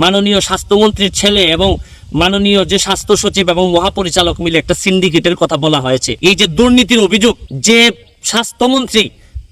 মাননীয় স্বাস্থ্যমন্ত্রীর ছেলে এবং মাননীয় যে স্বাস্থ্য সচিব এবং মহাপরিচালক মিলে একটা সিন্ডিকেটের কথা বলা হয়েছে। এই যে দুর্নীতির অভিযোগ, যে স্বাস্থ্যমন্ত্রী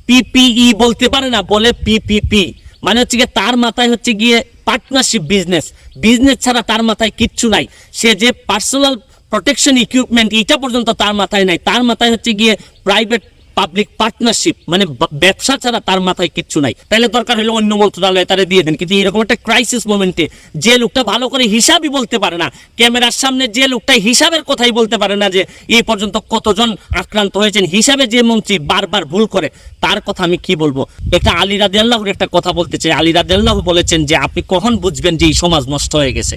পিপিই বলতে পারে না, বলে পিপিপি মানে হচ্ছে গিয়ে তার মাথায় হচ্ছে গিয়ে পার্টনারশিপ বিজনেস। বিজনেস ছাড়া তার মাথায় কিচ্ছু নাই। সে যে পার্সোনাল প্রোটেকশন ইকুইপমেন্ট এটা পর্যন্ত তার মাথায় নাই। তার মাথায় হচ্ছে গিয়ে প্রাইভেট পাবলিক পার্টনারশিপ মানে ব্যবসা ছাড়া তার মাথায় কিচ্ছু নাই। তাহলে দরকার হলে অন্য মন্ত্রণালয়ে তারা দিয়ে দেন। কিন্তু এরকম একটা ক্রাইসিস মোমেন্টে যে লোকটা ভালো করে হিসাবই বলতে পারে না, ক্যামেরার সামনে যে লোকটা হিসাবের কথাই বলতে পারে না যে এই পর্যন্ত কতজন আক্রান্ত হয়েছেন, হিসাবে যে মন্ত্রী বারবার ভুল করে, তার কথা আমি কি বলব? একটা আলী রাজি আল্লাহর একটা কথা বলতে চাই। আলী রাজি আল্লাহ বলেছেন যে, আপনি কখন বুঝবেন যে এই সমাজ নষ্ট হয়ে গেছে?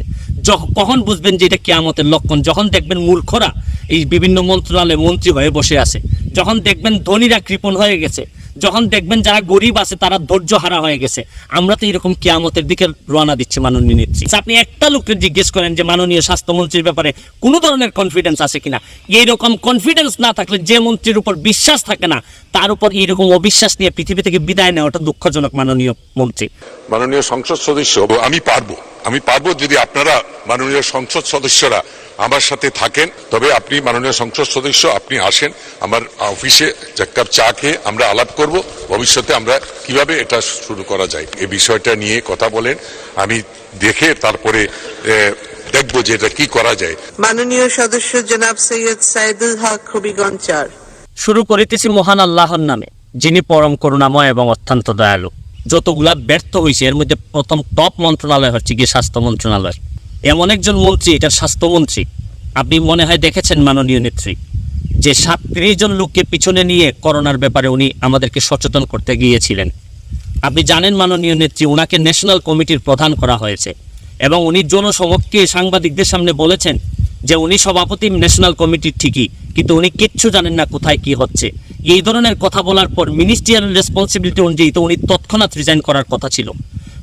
কখন বুঝবেন যে এটা কেয়ামতের লক্ষণ? যখন দেখবেন মূর্খরা এই বিভিন্ন মন্ত্রণালয়ে মন্ত্রী হয়ে বসে আছে। যখন দেখবেন ধনীরা কৃপণ হয়ে গেছে যখন দেখবেন যারা গরিব আছে, তারা ধৈর্য হারা হয়ে গেছে। আমরা তো এরকম কেয়ামতের দিকে রওনা দিচ্ছি মাননীয় নেত্রী। আপনি একটা লোককে জিজ্ঞেস করেন যে, মাননীয় স্বাস্থ্যমন্ত্রীর ব্যাপারে কোনো ধরনের কনফিডেন্স আছে কিনা? এইরকম কনফিডেন্স না থাকলে যে মন্ত্রীর উপর বিশ্বাস থাকে না, তার উপর এইরকম অবিশ্বাস নিয়ে পৃথিবী থেকে বিদায় নেওয়াটা দুঃখজনক, মাননীয় মন্ত্রী। মাননীয় সংসদ সদস্য আমি পারব। আমি পারব যদি আপনারা, মাননীয় সংসদ সদস্যরা আমার সাথে থাকেন। তবে আপনি, মাননীয় সংসদ সদস্য, আপনি আসেন। আমার অফিসে চা খেয়ে আমরা আলাপ করব ভবিষ্যতে আমরা কীভাবে এটা শুরু করা যায়? এই বিষয়টা নিয়ে কথা বলেন আমি দেখে তারপরে দেখব যে এটা কি করা যায়। মাননীয় সদস্য জনাব সৈয়দ সাইদুল হক হবিগঞ্জ চার শুরু করিতেছি মহান আল্লাহর নামে যিনি পরম করুণাময় এবং অত্যন্ত দয়ালু। যতগুলা ব্যর্থ হয়েছে এর মধ্যে প্রথম টপ মন্ত্রণালয় হচ্ছে গিয়ে স্বাস্থ্য মন্ত্রণালয়। এমন একজন মন্ত্রী এটা স্বাস্থ্যমন্ত্রী আপনি মনে হয় দেখেছেন মাননীয় নেত্রী। যে সাতত্রিশ জন লোককে পিছনে নিয়ে করোনার ব্যাপারে উনি আমাদেরকে সচেতন করতে গিয়েছিলেন। আপনি জানেন মাননীয় নেত্রী ওনাকে ন্যাশনাল কমিটির প্রধান করা হয়েছে এবং উনি জনসমক্ষে সাংবাদিকদের সামনে বলেছেন যে উনি সভাপতি ন্যাশনাল কমিটির ঠিকই, কিন্তু উনি কিচ্ছু জানেন না কোথায় কি হচ্ছে। এই ধরনের কথা বলার পর মিনিস্ট্রিয়াল রেসপন্সিবিলিটি অনুযায়ী তো উনি তৎক্ষণাৎ রিজাইন করার কথা ছিল।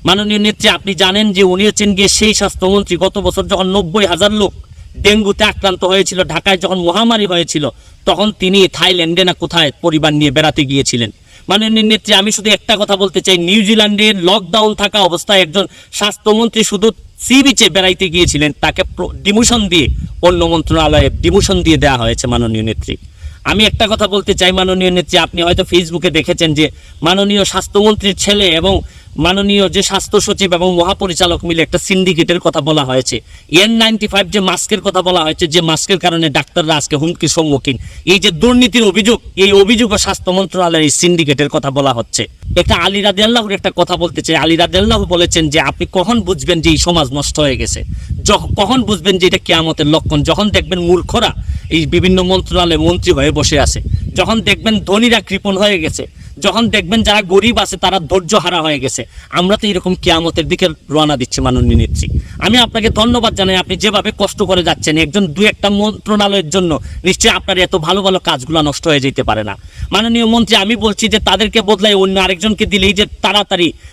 মাননীয় নেত্রী, আপনি জানেন যে উনি হচ্ছেন গিয়ে সেই স্বাস্থ্যমন্ত্রী, গত বছর যখন নব্বই হাজার লোক ডেঙ্গুতে আক্রান্ত হয়েছিল, ঢাকায় যখন মহামারী হয়েছিল, তখন তিনি থাইল্যান্ডে না কোথায় পরিবার নিয়ে বেড়াতে গিয়েছিলেন। মাননীয় নেত্রী, আমি শুধু একটা কথা বলতে চাই নিউজিল্যান্ডের লকডাউন থাকা অবস্থায় একজন স্বাস্থ্যমন্ত্রী শুধু সি বিচে বেড়াইতে গিয়েছিলেন, তাকে ডিমোশন দিয়ে, অন্য মন্ত্রণালয়ে ডিমোশন দিয়ে দেওয়া হয়েছে মাননীয় নেত্রী। আমি একটা কথা বলতে চাই, মাননীয় নেত্রী, আপনি হয়তো ফেসবুকে দেখেছেন যে, মাননীয় স্বাস্থ্যমন্ত্রীর ছেলে এবং মাননীয় যে স্বাস্থ্য সচিব এবং মহাপরিচালক মিলে একটা সিন্ডিকেটের কথা বলা হয়েছে। এন নাইনটি যে মাস্কের কথা বলা হয়েছে, যে মাস্কের কারণে ডাক্তাররা আজকে হুমকির সম্মুখীন। এই যে দুর্নীতির অভিযোগ, এই অভিযোগ স্বাস্থ্য মন্ত্রণালয়ের এই সিন্ডিকেটের কথা বলা হচ্ছে। একটা আলী রাজি আল্লাহর একটা কথা বলতে চাই। আলী রাজি আল্লাহ বলেছেন যে, আপনি কখন বুঝবেন যে এই সমাজ নষ্ট হয়ে গেছে? কখন বুঝবেন যে এটা কেয়ামতের লক্ষণ? যখন দেখবেন মূর্খরা এই বিভিন্ন মন্ত্রণালয়ে মন্ত্রী হয়ে বসে আছে, যখন দেখবেন ধনীরা কৃপণ হয়ে গেছে যখন দেখবেন যারা গরিব আছে, তারা ধৈর্য হারা হয়ে গেছে। আমরা তো এরকম কেয়ামতের দিকে রওনা দিচ্ছি, মাননীয় নেত্রী। আমি আপনাকে ধন্যবাদ জানাই, আপনি যেভাবে কষ্ট করে যাচ্ছেন, একজন দু একটা মন্ত্রণালয়ের জন্য, নিশ্চয়ই আপনার এত ভালো ভালো কাজগুলো নষ্ট হয়ে যেতে পারে না। মাননীয় মন্ত্রী, আমি বলছি যে তাদেরকে বদলাই অন্য আরেকজনকে দিলেই যে তাড়াতাড়ি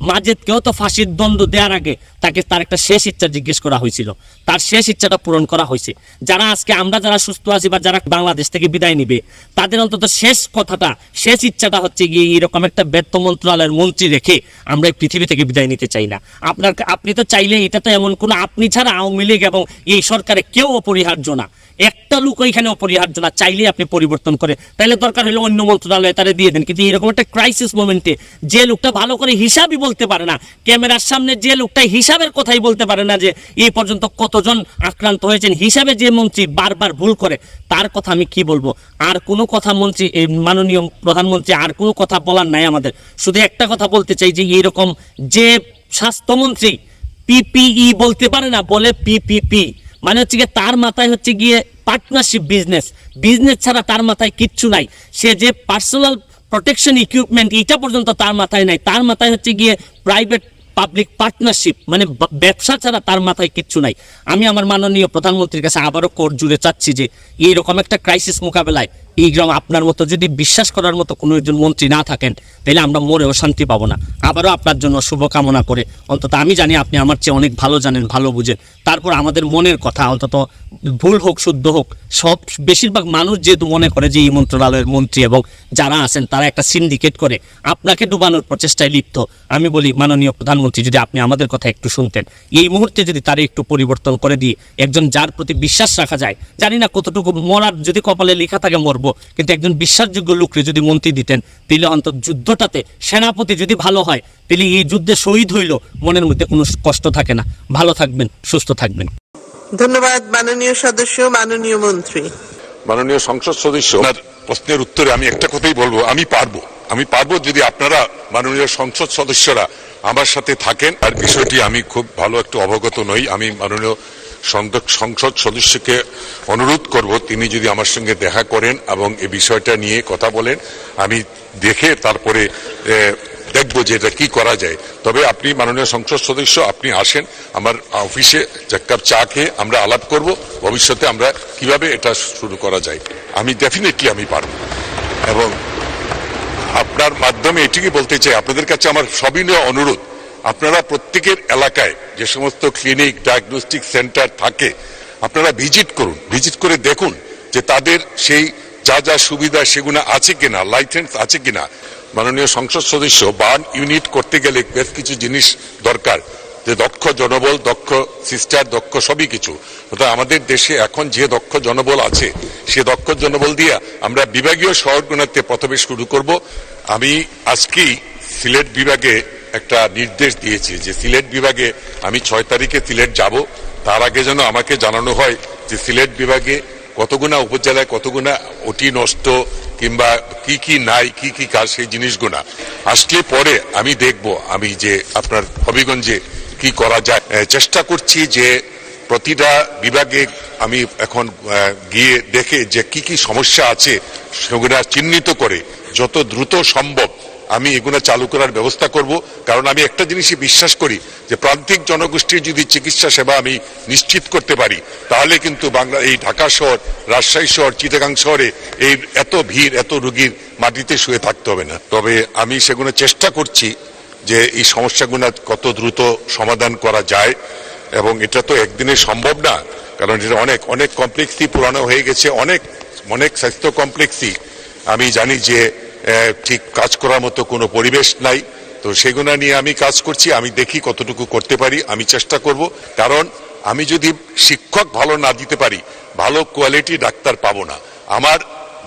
মাজেদকেও তো ফাঁসির দণ্ড দেওয়ার আগে তাকে তার একটা শেষ ইচ্ছা জিজ্ঞেস করা হয়েছিল। তার শেষ ইচ্ছাটা পূরণ করা হয়েছে। যারা আজকে আমরা যারা সুস্থ আছি বা যারা বাংলাদেশ থেকে বিদায় নিবে, তাদের অন্তত শেষ কথাটা, শেষ ইচ্ছাটা হচ্ছে গিয়ে এরকম একটা ব্যর্থ মন্ত্রণালয়ের মন্ত্রী রেখে আমরা এই পৃথিবী থেকে বিদায় নিতে চাই না। আপনার, আপনি তো চাইলে এটা তো এমন কোনো, আপনি ছাড়া আওয়ামী লীগ এবং এই সরকারে কেউ অপরিহার্য না। একটা লোক এখানে অপরিহার্য না চাইলে আপনি পরিবর্তন করে। তাহলে দরকার হলে অন্য মন্ত্রণালয়ে তারা দিয়ে দেন। কিন্তু এরকম একটা ক্রাইসিস মোমেন্টে যে লোকটা ভালো করে হিসাবই বলতে পারে না, ক্যামেরার সামনে যে লোকটা হিসাবের কথাই বলতে পারে না যে এই পর্যন্ত কতজন আক্রান্ত হয়েছেন, হিসাবে যে মন্ত্রী বারবার ভুল করে, তার কথা আমি কি বলব? আর কোনো কথা মন্ত্রী এই মাননীয় প্রধানমন্ত্রী, আর কোনো কথা বলার নাই আমাদের। শুধু একটা কথা বলতে চাই যে এইরকম যে স্বাস্থ্যমন্ত্রী পিপিই বলতে পারে না, বলে পিপিপি মানে হচ্ছে গিয়ে তার মাথায় হচ্ছে গিয়ে পার্টনারশিপ বিজনেস বিজনেস ছাড়া তার মাথায় কিচ্ছু নাই। সে যে পার্সোনাল প্রোটেকশন ইকুইপমেন্ট এটা পর্যন্ত তার মাথায় নাই। তার মাথায় হচ্ছে গিয়ে প্রাইভেট পাবলিক পার্টনারশিপ মানে ব্যবসা ছাড়া তার মাথায় কিচ্ছু নাই। আমি আমার মাননীয় প্রধানমন্ত্রীর কাছে আবারও কোর্ট জুড়ে চাচ্ছি যে, এইরকম একটা ক্রাইসিস মোকাবেলায় এই গ্রাম আপনার মতো যদি বিশ্বাস করার মতো কোনো একজন মন্ত্রী না থাকেন, তাহলে আমরা মরেও শান্তি পাবো না। আবারও আপনার জন্য শুভকামনা করে, অন্তত আমি জানি আপনি আমার চেয়ে অনেক ভালো জানেন, ভালো বুঝেন। তারপর আমাদের মনের কথা, অন্তত ভুল হোক, শুদ্ধ হোক, সব, বেশিরভাগ মানুষ যেহেতু মনে করে যে এই মন্ত্রণালয়ের মন্ত্রী এবং যারা আছেন, তারা একটা সিন্ডিকেট করে। আপনাকে ডুবানোর প্রচেষ্টায় লিপ্ত। আমি বলি, মাননীয় প্রধানমন্ত্রী যদি আপনি আমাদের কথা একটু শুনতেন এই মুহূর্তে যদি তারা একটু পরিবর্তন করে দিয়ে একজন যার প্রতি বিশ্বাস রাখা যায় জানি না কতটুকু মরার যদি কপালে লেখা থাকে মরবো কিন্তু একজন বিশ্বাসযোগ্য লোককে যদি মন্ত্রী দিতেন তাহলে অন্তত যুদ্ধটাতে সেনাপতি যদি ভালো হয় তাহলে এই যুদ্ধে শহীদ হইল মনের মধ্যে কোনো কষ্ট থাকে না। ভালো থাকবেন সুস্থ থাকবেন। ধন্যবাদ মাননীয় সদস্য মাননীয় মন্ত্রী। মাননীয় সংসদ সদস্য আপনার প্রশ্নের উত্তরে আমি একটা কথাই বলব আমি পারব। আমি পারব যদি আপনারা মাননীয় সংসদ সদস্যরা আমার সাথে থাকেন, আর বিষয়টি আমি খুব ভালো একটু অবগত নই। আমি মাননীয় সংদ- সংসদ সদস্যকে অনুরোধ করব, তিনি যদি আমার সঙ্গে দেখা করেন এবং এই বিষয়টা নিয়ে কথা বলেন, আমি দেখে তারপরে দেখব যে এটা কি করা যায়। তবে আপনি মাননীয় সংসদ সদস্য, আপনি আসেন, আমার অফিসে এক কাপ চা খেয়ে আমরা আলাপ করব, ভবিষ্যতে আমরা কীভাবে এটা শুরু করা যায়। আমি ডেফিনেটলি আমি পারব। এবং আপনার মাধ্যমে এটুকুই বলতে চাই। আপনাদের কাছে আমার সবিনয় অনুরোধ। আপনারা প্রত্যেকের এলাকায় যে সমস্ত ক্লিনিক ডায়াগনস্টিক সেন্টার থাকে, আপনারা ভিজিট করুন। ভিজিট করে দেখুন যে তাদের সেই যা যা সুবিধা সেগুলো আছে কিনা লাইসেন্স আছে কিনা। মাননীয় সংসদ সদস্য বার্ন ইউনিট করতে গেলে বেশ কিছু জিনিস দরকার। যে দক্ষ জনবল, দক্ষ সিস্টার দক্ষ সবই কিছু। অর্থাৎ আমাদের দেশে এখন যে দক্ষ জনবল আছে, সে দক্ষ জনবল দিয়ে আমরা বিভাগীয় শহরগুলোতে প্রথমে শুরু করব। আমি আজকেই সিলেট বিভাগে একটা নির্দেশ দিয়েছি যে সিলেট বিভাগে আমি ছয় তারিখে সিলেট যাব। তার আগে যেন আমাকে জানানো হয় যে সিলেট বিভাগে কতগুনা উপজেলায় কতগুনা অতি নষ্ট কিংবা কি কি নাই, কি কি কাজ, সেই জিনিসগুলা আসলে পরে আমি দেখব, আমি যে আপনার হবিগঞ্জে কি করা যায়? চেষ্টা করছি যে প্রতিটা বিভাগে আমি এখন গিয়ে দেখে যে কি কি সমস্যা আছে সেগুলা চিহ্নিত করে যত দ্রুত সম্ভব আমি এগুলো চালু করার ব্যবস্থা করব। কারণ আমি একটা জিনিসই বিশ্বাস করি যে প্রান্তিক জনগোষ্ঠীর যদি চিকিৎসা সেবা আমি নিশ্চিত করতে পারি, তাহলে কিন্তু বাংলা, এই ঢাকা শহর, রাজশাহী শহর, চিটাগাং শহরে এই এত ভিড়, এত রুগীর মাটিতে শুয়ে থাকতে হবে না। তবে আমি সেগুলো চেষ্টা করছি যে এই সমস্যাগুলো কত দ্রুত সমাধান করা যায়, এবং এটা তো একদিনে সম্ভব না, কারণ এটা অনেক অনেক কমপ্লেক্সই পুরানো হয়ে গেছে, অনেক অনেক স্বাস্থ্য কমপ্লেক্সই আমি জানি যে ঠিক কাজ করার মতো কোনো পরিবেশ নাই, তো সেগুলো নিয়ে আমি কাজ করছি, আমি দেখি কতটুকু করতে পারি, আমি চেষ্টা করব। কারণ আমি যদি শিক্ষক ভালো না দিতে পারি, ভালো কোয়ালিটি ডাক্তার পাবো না। আমার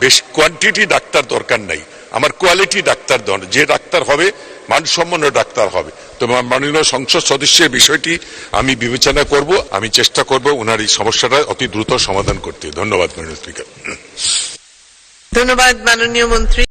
বেশ কোয়ান্টিটি ডাক্তার দরকার নাই। আমার কোয়ালিটি ডাক্তার দরকার যে ডাক্তার হবে মানসম্পন্ন ডাক্তার হবে। তো মাননীয় সংসদ সদস্যের বিষয়টি আমি বিবেচনা করব, আমি চেষ্টা করব ওনার এই সমস্যাটা অতি দ্রুত সমাধান করতে। ধন্যবাদ, মাননীয় স্পিকার ধন্যবাদ, মাননীয় মন্ত্রী।